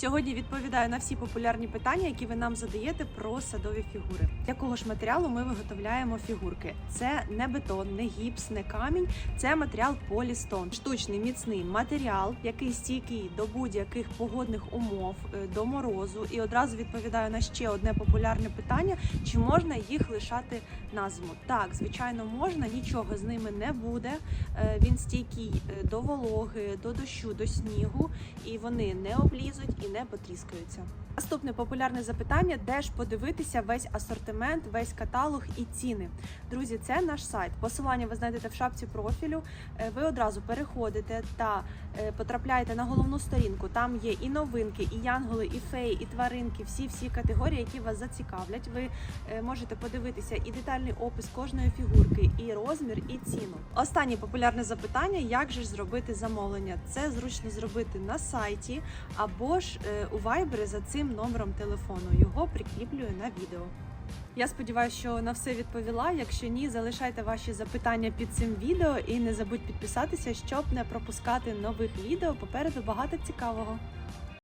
Сьогодні відповідаю на всі популярні питання, які ви нам задаєте про садові фігури. Якого ж матеріалу ми виготовляємо фігурки? Це не бетон, не гіпс, не камінь. Це матеріал полістон, штучний міцний матеріал, який стійкий до будь-яких погодних умов, е, до морозу. І одразу відповідаю на ще одне популярне питання: чи можна їх лишати на зиму? Так, звичайно, можна. Нічого з ними не буде. Е, Він стійкий е, до вологи, до дощу, до снігу, і вони не облізуть і не потріскаються. Наступне популярне запитання: де ж подивитися весь асортимент, весь каталог і ціни. Друзі, це наш сайт. Посилання ви знайдете в шапці профілю. Е, Ви одразу переходите та е, потрапляєте на головну сторінку. Там є і новинки, і янголи, і феї, і тваринки, всі всі категорії, які вас зацікавлять. Ви е, можете подивитися і детальний опис кожної фігурки, і розмір, і ціну. Останнє популярне запитання: як же ж зробити замовлення? Це зручно зробити на сайті або ж у Viber за цим номером телефону. Його прикріплюю на відео. Я сподіваюся, що на все відповіла. Якщо ні, залишайте ваші запитання під цим відео і не забудь підписатися, щоб не пропускати нових відео. Попереду багато цікавого.